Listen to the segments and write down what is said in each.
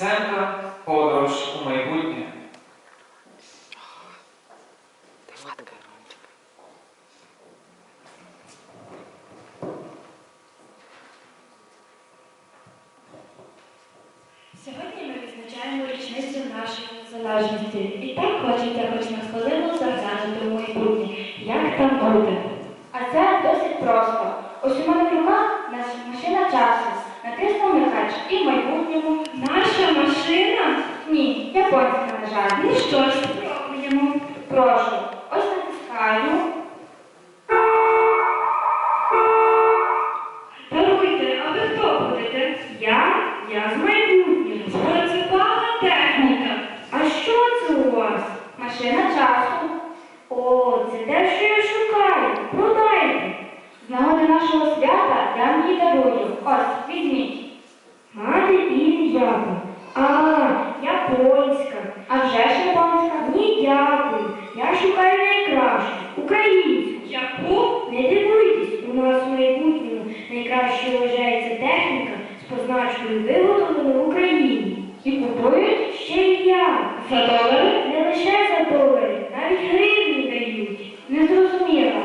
Семка подорож у майбутнє. Сьогодні ми відзначаємо річницю нашої незалежності. І так хочеться хоч на хвилину заглянути у майбутнє. Як там буде? А це досить просто. Ось у мене в руках те, що я шукаю. Продайте. З нагоди нашого свята я вам її дарую. Ось, візьміть. Мати і яку. А, японська. А вже ж японська? Ні, дякую. Я шукаю найкращу. Українську. Яку? Не дивуйтесь, у нас у майбутньому найкраще вважається техніка з позначкою виготовлена в Україні. І купують ще й я. За долари? Не лише за долари, навіть гривні дають. Не зрозуміла.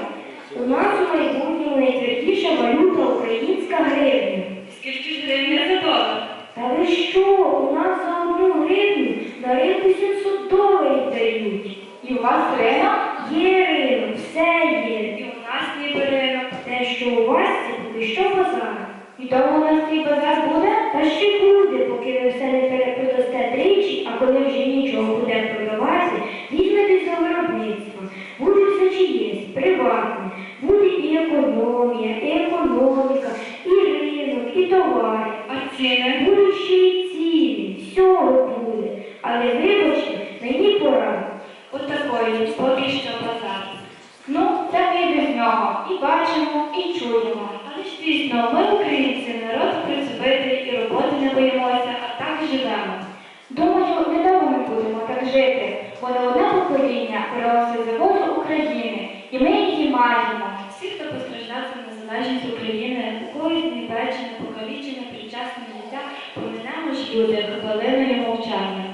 У нас у майбутньому найтвердіша валюта українська гривня. Скільки ж гривня за долар? Та ви що? У нас за одну гривню на ринку 700 доларів дають. І у вас ринок? Є ринок, все є. І у нас ніби ринок. Те, що у вас, це поки що базар. І тому у нас цей базар буде? Та ще буде, поки ви все не перепродасте тричі, а коли вже нічого буде продавати, візьметесь за виробництво. Буде все чиєсь, приватне. Буде і економія, і економіка, і ринок, і товари. А ціни? Будуть ще й ціни, всього буде. Але вибачте, мені пора. Отакої, поки що базар. Ну, це ми без нього. І бачимо, і чуємо. Але ж дійсно, ми українці, народ працювати і роботи не боїмося, а так живемо. Думаю, недовго ми будемо так жити, бо не одне покоління виросте заводу України, і ми її маємо. Всі, хто постраждав за незалежність України, у когось знівечене, покалічене, причасне життя, поминемо ж люди хвилиною мовчання.